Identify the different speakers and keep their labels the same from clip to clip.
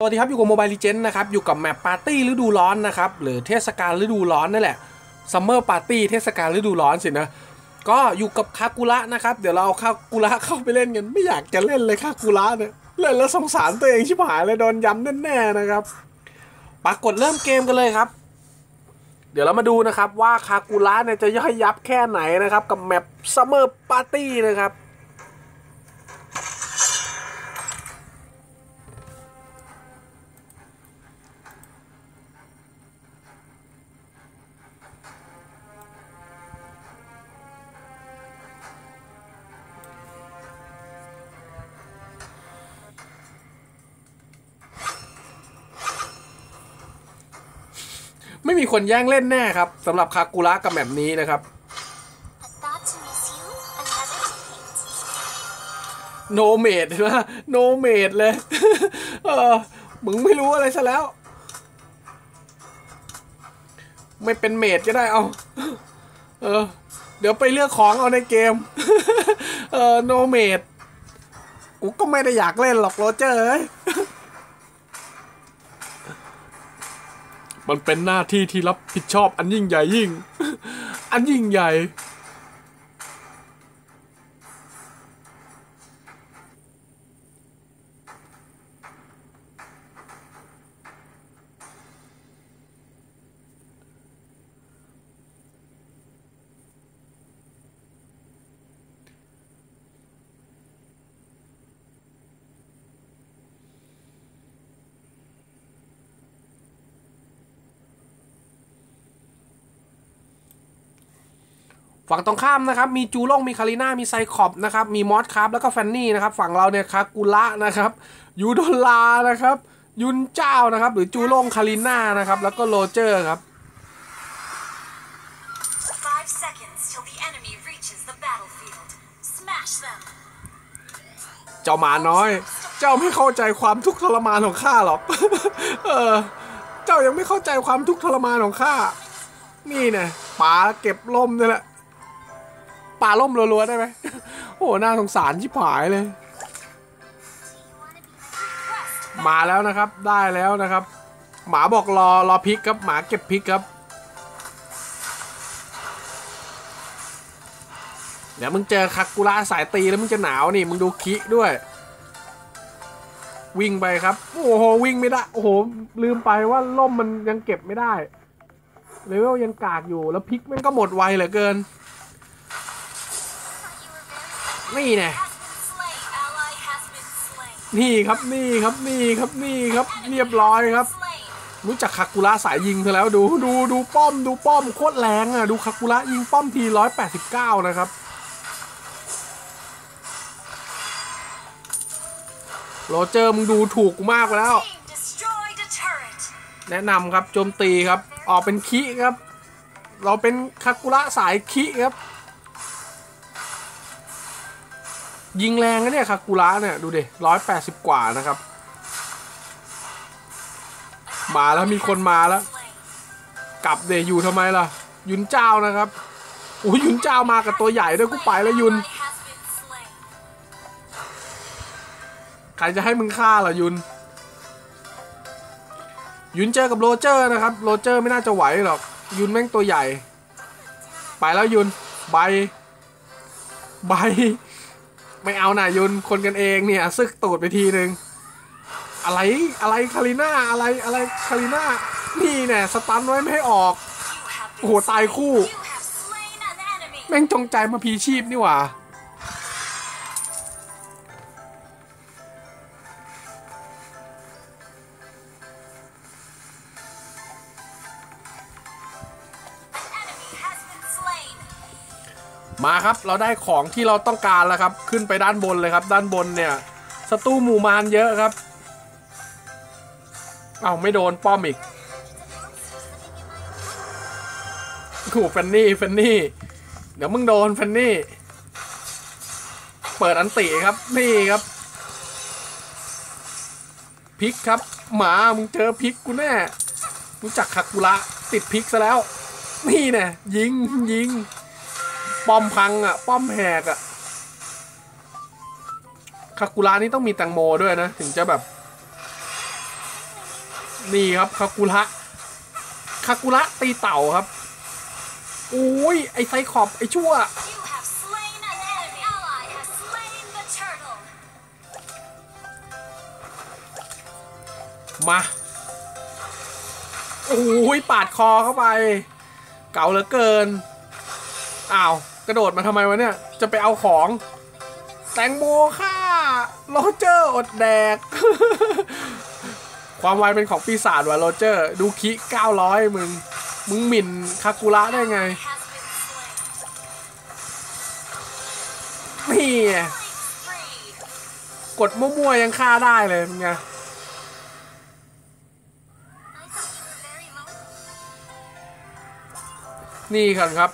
Speaker 1: สวัสดีครับ อยู่กับโมบายลีเจนนะครับ อยู่กับแมปปาร์ตี้ฤดูร้อนนะครับ หรือเทศกาลฤดูร้อนนั่นแหละซัมเมอร์ปาร์ตี้เทศกาลฤดูร้อนสินะ ก็อยู่กับคากุระนะครับ เดี๋ยวเราเอาคากุระเข้าไปเล่นกัน ไม่อยากจะเล่นเลยคากุระเนี่ยเล่นแล้วสงสารตัวเองชิบหายเลยโดนย้ำแน่ๆนะครับปรากฏเริ่มเกมกันเลยครับ เดี๋ยวเรามาดูนะครับว่าคากุระเนี่ยจะย่อยยับแค่ไหนนะครับ กับแมปซัมเมอร์ปาร์ตี้นะครับ ม่มีคนแย่งเล่นแน่ครับสำหรับคากุระกับแมปนี้นะครับ
Speaker 2: A thought to miss you, another to hate.
Speaker 1: โนเมดนะโนเมดเลย เออมึงไม่รู้อะไรซะแล้ว ไม่เป็นเมดก็ได้เอา เออ เดี๋ยวไปเลือกของเอาในเกม เออโนเมดกูก็ไม่ได้อยากเล่นหรอกโรเจอร์ มันเป็นหน้าที่ที่รับผิดชอบอันยิ่งใหญ่ยิ่ง อันยิ่งใหญ่ ฝั่งตรงข้ามนะครับมีจูล่งมีคาริน่ามีไซคอบนะครับมีมอสครับแล้วก็แฟนนี่นะครับฝั่งเราเนี่ยคากุระนะครับยูโดลานะครับยุนเจ้านะครับ หรือจูล่งคาริน่านะครับแล้วก็โรเจอร์ครับ
Speaker 2: Five seconds till the enemy reaches the battlefield. Smash them.
Speaker 1: เจ้าหมาน้อย เจ้าไม่เข้าใจความทุกข์ทรมานของข้าหรอกเออเจ้ายังไม่เข้าใจความทุกข์ทรมานของข้านี่เนี่ยป่าเก็บล่มนี่แหละป่าล่มรัวๆได้ไหมโอ้หน่าสงสารชิบหายเลย มาแล้วนะครับ ได้แล้วนะครับ หมาบอกรอรอพริกครับหมาเก็บพริกครับ เดี๋ยวมึงเจอคากุระสายตีแล้วมึงจะหนาวนี่มึงดูคิด้วย วิ่งไปครับ โอ้โหวิ่งไม่ได้ โอ้โหลืมไปว่าล่มมันยังเก็บไม่ได้เลเวลยังกากอยู่แล้วพริกมันก็หมดไวเหลือเกิน นี่แน่นี่ครับนี่ครับนี่ครับนี่ครับเรียบร้อยครับ รู้จักคากุระสายยิงเธอแล้วดูดูดูป้อมดูป้อมโคตรแรงอะดูคากุระยิงป้อมทีร้อยแปดสิบเก้านะครับโรเจอร์มึงดูถูกกูมากไปแล้ว แนะนำครับโจมตีครับ ออกเป็นคิครับ เราเป็นคากุระสายคิครับ ยิงแรงนะเนี่ยคากุระเนี่ย ดูดิร้อยแปดสิบกว่านะครับ มาแล้วมีคนมาแล้ว กลับเดอยู่ทำไมล่ะ ยุนเจ้านะครับโอ้ยยุนเจ้ามากับตัวใหญ่ด้วยกูไปแล้วยุนใครจะให้มึงฆ่าล่ะยุน ยุนเจอกับโรเจอร์นะครับ โรเจอร์ไม่น่าจะไหวหรอก ยุนแม่งตัวใหญ่ ไปแล้วยุนใบใบ ไม่เอาหน่ายุนคนกันเองเนี่ย ซึกตูดไปทีหนึ่งอะไรอะไรคาริน่าอะไรอะไรคาริน่านี่เนี่ยสตันไว้ไม่ให้ออกโอ้โหตายคู่ แม่งจงใจมาพีชีพนี่หว่า มาครับเราได้ของที่เราต้องการแล้วครับ ขึ้นไปด้านบนเลยครับ ด้านบนเนี่ยศัตรูหมู่มารเยอะครับ เอาไม่โดนป้อมอีกขู่แฟนนี่แฟนนี่ เดี๋ยวมึงโดนแฟนนี่ เปิดอันติครับ นี่ครับพริกครับ หมา มึงเจอพริกกูแน่ รู้จักคากุระติดพริกซะแล้ว นี่แน่ยิงยิง ป้อมพังอะ ป้อมแหกอะคากุระนี่ต้องมีแตงโมด้วยนะ ถึงจะแบบ นี่ครับคากุระคากุระตีเต่าครับโอ้ยไอไซคอบไอชั่ว
Speaker 2: You have slain an enemy. Ally has slain the turtle.
Speaker 1: มาโอ้ยปาดคอเข้าไป เก่าเหลือเกิน อ้าว กระโดดมาทำไมวะเนี่ย จะไปเอาของ แตงโมค่ะโรเจอร์อดแดก ความไวเป็นของปีศาจว่ะโรเจอร์ ดูคิ900 มึง มึงหมิ่นคากุระได้ไง นี่กดมั่วๆยังฆ่าได้เลยมึงไงนี่กันครับ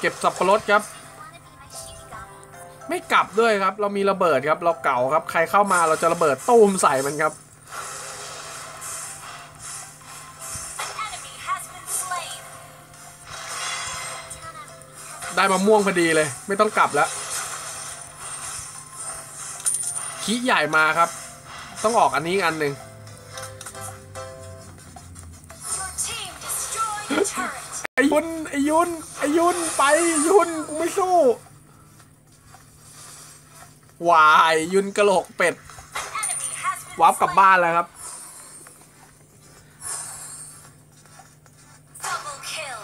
Speaker 1: เก็บสับปะรดครับ
Speaker 2: Want to be my Shikigami?
Speaker 1: ไม่กลับด้วยครับ เรามีระเบิดครับ เราเก่าครับ ใครเข้ามาเราจะระเบิดตูมใส่มันครับ
Speaker 2: An enemy has been slain.
Speaker 1: ได้มาม่วงพอดีเลย ไม่ต้องกลับแล้วขี้ใหญ่มาครับ ต้องออกอันนี้อีกอันหนึ่ง
Speaker 2: Your team destroyed the turret.
Speaker 1: ไอยุนไอยุน ไอยุนไปยุนกูไม่สู้วายยุนกระโหลกเป็ด
Speaker 2: An enemy has been
Speaker 1: วับกลับ
Speaker 2: slain.
Speaker 1: บ้านแล้วครับ
Speaker 2: Double kill.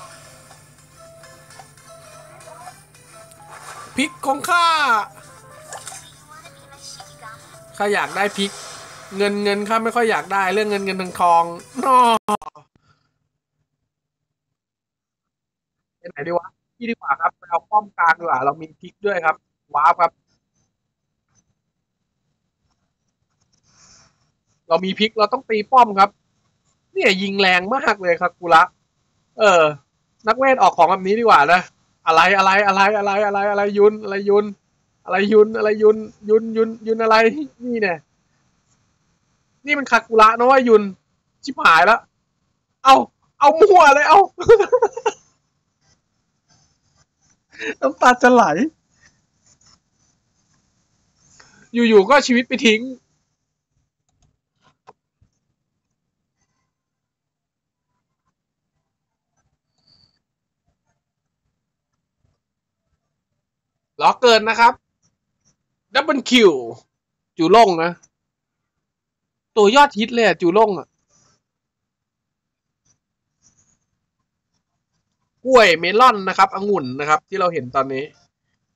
Speaker 1: พริกของข้า
Speaker 2: You want to be my Shikigami?
Speaker 1: ข้าอยากได้พริก เงินเงินข้าไม่ค่อยอยากได้ เรื่องเงินเงินทองทองนอ ไหนดีวะพี่ดีกว่าครับเอาป้อมกลางดีกว่าเรามีพิกด้วยครับว้าวครับ เรามีพิกเราต้องตีป้อมครับ เนี่ยยิงแรงมากเลยครับกุระเออ นักเวทออกของแบบนี้ดีกว่านะอะไรอะไรอะไรอะไรอะไรอะไรยุนอะไรยุนอะไรยุนอะไรยุนยุนยุนยุนอะไรนี่เนี่ยนี่มันคากุระนะว่ายุนชิบหายแล้วเอาเอามั่วเลยเอา น้ำตาจะไหล อยู่ๆก็ชีวิตไปทิ้งล้อเกินนะครับ ดับเบิลคิว จูล่งนะ ตัวยอดฮิตเลยอะจูล่งอะ กล้วยเมลอนนะครับองุ่นนะครับ ที่เราเห็นตอนนี้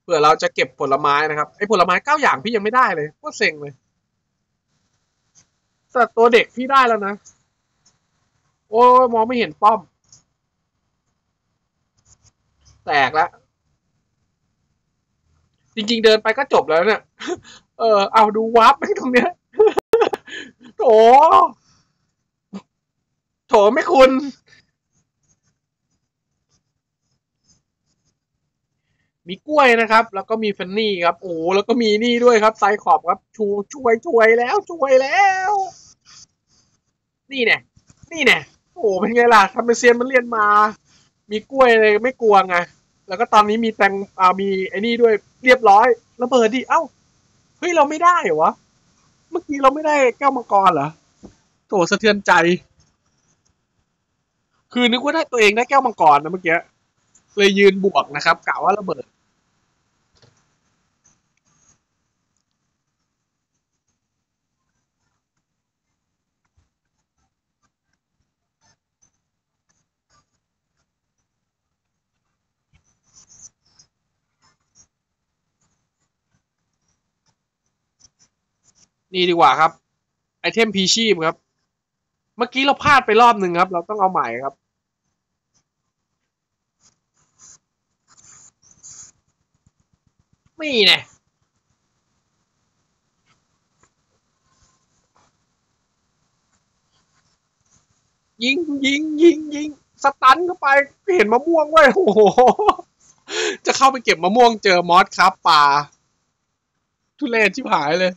Speaker 1: เผื่อเราจะเก็บผลไม้นะครับไอ้ผลไม้เก้าอย่างพี่ยังไม่ได้เลยโคตรเซ็งเลยแต่ตัวเด็กพี่ได้แล้วนะ โอ้ยมองไม่เห็นป้อม แตกแล้วจริง ๆ เดินไปก็จบแล้วเนี่ยเออ เอาดูวาร์ปไปตรงเนี้ยโถโถไม่คุณ มีกล้วยนะครับ แล้วก็มีเฟนนี่ครับ โอ้แล้วก็มีนี่ด้วยครับไซขอบครับ ชูช่วยช่วยแล้วช่วยแล้ว นี่เนี่ยนี่เนี่ยโอ้เป็นไงล่ะทำเป็นเซียนมันเรียนมา มีกล้วยเลยไม่กลัวไงแล้วก็ตอนนี้มีแตงอ่ามีไอ้นี่ด้วยเรียบร้อยระเบิดดิเอ้าเฮ้ยเราไม่ได้เหรอเมื่อกี้เราไม่ได้แก้วมังกรเหรอโถสะเทือนใจ คือนึกว่าได้ตัวเองได้แก้วมังกรนะเมื่อกี้เลยยืนบวกนะครับกะว่าระเบิด นี่ดีกว่าครับไอเทมพีชีพครับ เมื่อกี้เราพลาดไปรอบหนึ่งครับ เราต้องเอาใหม่ครับนี่แน่ยยิงยิงยิงยิงสตันเข้าไปเห็นมะม่วงเว้โอ้โห จะเข้าไปเก็บมะม่วงเจอมอสครับป่า ทุเรศชิบหายเลย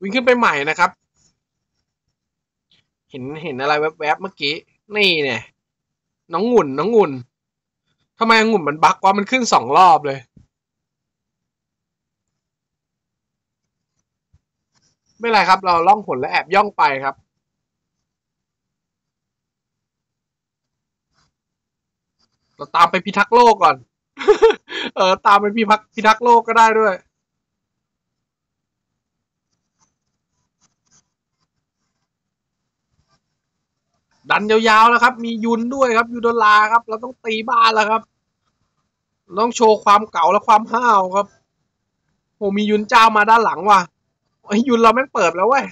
Speaker 1: วิ่งขึ้นไปใหม่นะครับ เห็นเห็นอะไรแวบๆเมื่อกี้ นี่เนี่ย น้องงุ่นน้องงุ่นทำไมองุ่นมันบักว่ามันขึ้นสองรอบเลย ไม่ไรครับ เราล่องหนและแอบย่องไปครับเราตามไปพิทักษ์โลกก่อน เออ ตามไปพิทักษ์พิทักษ์โลกก็ได้ด้วย ดันยาวๆแล้วครับ มียุนด้วยครับ ยูโดลาครับ เราต้องตีบ้านแล้วครับ ต้องโชว์ความเก่าและความห้าวครับโหมียุนเจ้ามาด้านหลังว่ะไอ้ยุนเราแม่งเปิดแล้วเว้ย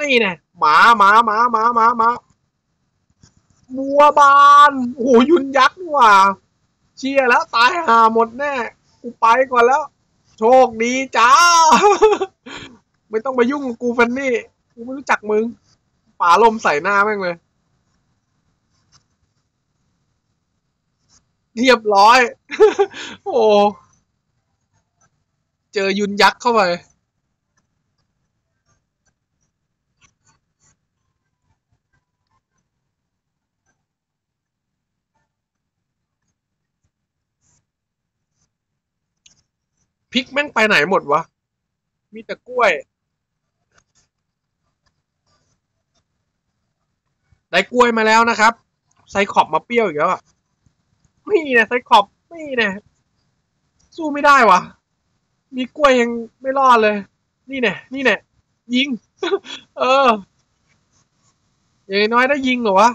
Speaker 1: นี่เนี่ยหมาหมาหมาหมาหมาหมาบัวบานโอ้โหยุนยักษ์ว่าเชียแล้วตายหาหมดแน่กูไปก่อนแล้ว โชคดีจ้า ไม่ต้องมายุ่งกับกูฟันนี่ กูไม่รู้จักมึงป่าลมใส่หน้าแม่งเลย เรียบร้อย โอ้เจอยุนยักษ์เข้าไปพริกแม่งไปไหนหมดวะ มีแต่กล้วย ได้กล้วยมาแล้วนะครับ ไซขอบมาเปรี้ยวอีกแล้วอะ นี่เนี่ยไซขอบนี่เนี่ยสู้ไม่ได้วะมีกล้วยยังไม่รอดเลย นี่เนี่ยนี่เนี่ยยิง เอออย่างน้อยได้ยิงเหรอวะ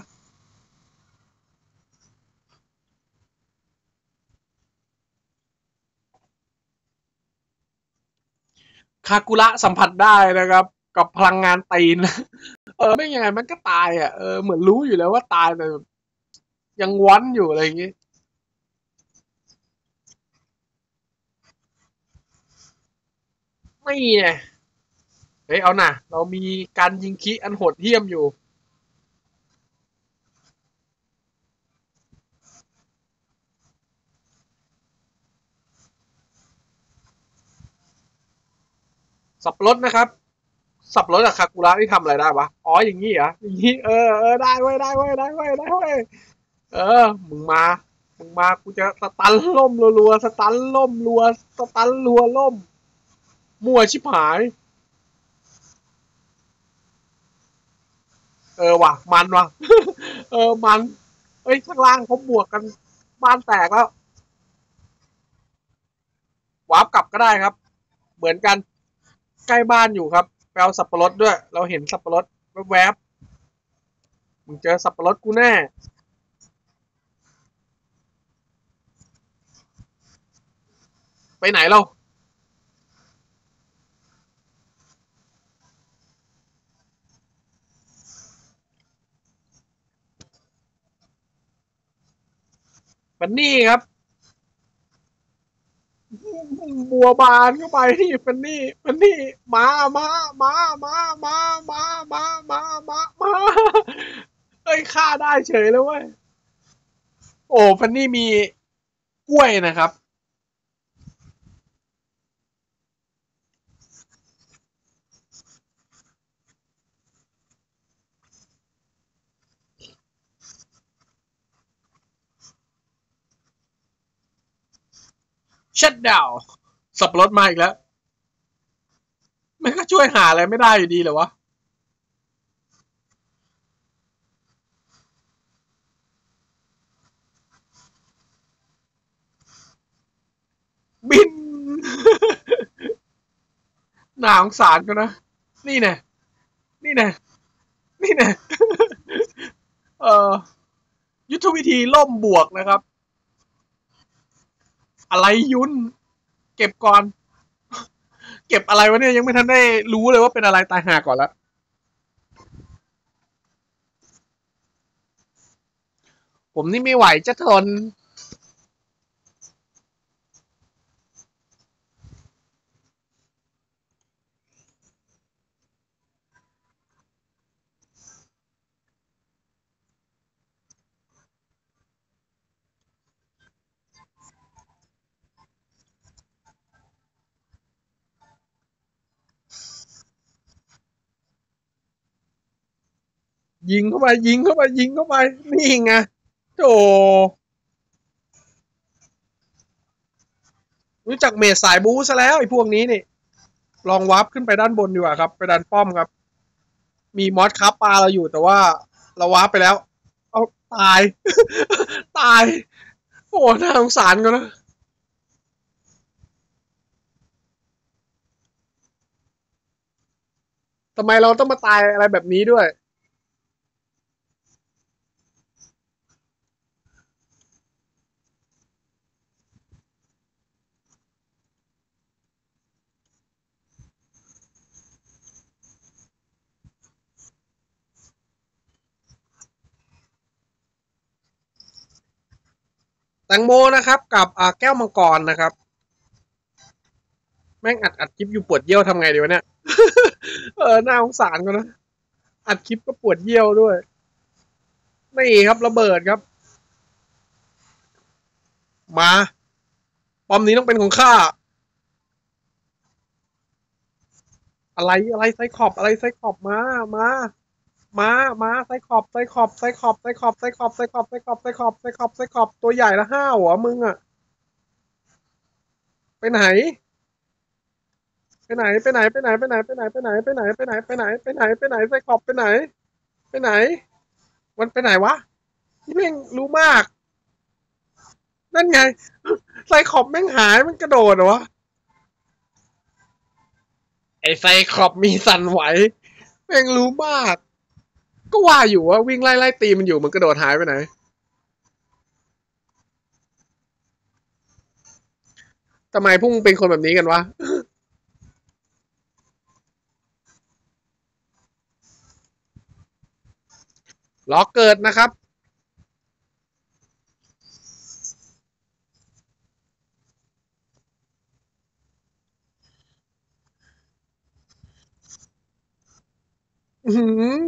Speaker 1: คากุระสัมผัสได้นะครับ กับพลังงานตีน เออ ไม่ยังไงมันก็ตายอะเออเหมือนรู้อยู่แล้วว่าตายแต่ยังว้อนอยู่อะไรอย่างงี้ ไม่เนี่ยเฮ้ยเอาน่ะเรามีการยิงคิอันโหดเหี้ยมอยู่ สับรดนะครับ สับรดกับคากุระนี่ทำอะไรได้วะอ๋ออย่างงี้เหรออย่างงี้เออเออได้เว้ยได้เว้ยได้เว้ยได้เว้ยเออมึงมามึงมากูจะสตันล่มรัวๆสตันล่มรัวสตันรัวล่ม มั่วชิบหาย เออว่ะ มันว่ะ เออมัน เอ้ยข้างล่างเขาบวกกันบ้านแตกแล้ววาร์ปกลับก็ได้ครับ เหมือนกันใกล้บ้านอยู่ครับไปเอาสับปะรดด้วย เราเห็นสับปะรดแวบๆมึงเจอสับปะรดกูแน่ไปไหนเรา ปันนี่ครับ บัวบานเข้าไปที่ปันนี่ปันนี่มามามามามามามามามามาเอ้ยฆ่าได้เฉยเลยเว้ยโอ้ปันนี่มีกล้วยนะครับ ชัดดาวสับปะรดมาอีกแล้ว มันก็ช่วยหาอะไรไม่ได้อยู่ดีเหรอวะบิน หนาสงสารกันนะ นี่แน่นี่แน่นี่แน่เอ่อยุทธวิธีล่มบวกนะครับ อะไรยุนเก็บก่อน เก็บอะไรวะเนี่ยยังไม่ทันได้รู้เลยว่าเป็นอะไรตายหาก่อนละผมนี่ไม่ไหวจะทน ยิงเข้าไปยิงเข้าไปยิงเข้าไป นี่ไงโถรู้จักเมดสายบูซะแล้วไอ้พวกนี้นี่ ลองวาร์ปขึ้นไปด้านบนดีกว่าครับ ไปดันป้อมครับ มีมอสคับปลาเราอยู่แต่ว่า เราวาร์ปไปแล้ว เอาตาย ตาย โอ้น่าสงสารกันนะทำไมเราต้องมาตายอะไรแบบนี้ด้วย ตงโมนะครับ กับแก้วมังกรนะครับ แม่งอัดอัดคลิปอยู่ปวดเยี่ยวทำไงดีวะเนี่ย เออหน่าสงสารกันนะ อัดคลิปก็ปวดเยี่ยวด้วย นี่ครับระเบิดครับ มาปอมนี้ต้องเป็นของข้า อะไรอะไรไซคอบอะไรไซคอบมา มา ม้าม้าไซคอบไซคอบไซคอบไซคอบไซคอบไซคอบไซคอบไซคอบไซคอบไซคอบตัวใหญ่ละห้าหัวมึงอะไปไหน ไปไหนไปไหนไปไหนไปไหนไปไหนไปไหนไปไหนไปไหนไปไหนไปไหนไปไหนไซคอบไปไหน ไปไหน มันไปไหนวะนี่แม่งรู้มาก นั่นไงไซคอบแม่งหายมันกระโดดเหรอวะไอไซคอบมีสั่นไหวแม่งรู้มาก ก็ว่าอยู่ว่าวิ่งไล่ไล่ตีมันอยู่มันกระโดดหายไปไหน ทำไมพวกมึงเป็นคนแบบนี้กันวะ ล็อกเกิดนะครับ อื้อหือ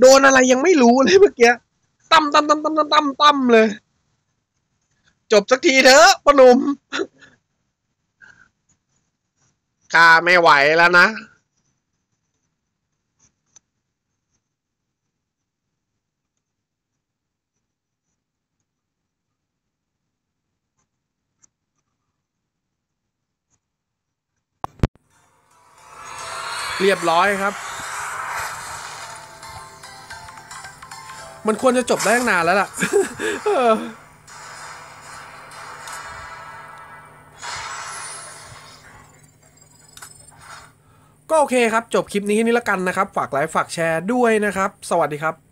Speaker 1: โด นอะไรยังไม่รู้เลยเมื่อกี้ตั้มตั้มตั้มตั้มตั้มตั้มตั้มเลย จบสักทีเถอะปนุ่มข้าไม่ไหวแล้วนะเรียบร้อยครับ มันควรจะจบได้ตั้งนานแล้วล่ะก็โอเคครับ จบคลิปนี้แค่นี้ละกันนะครับ ฝากไลค์ฝากแชร์ด้วยนะครับ สวัสดีครับ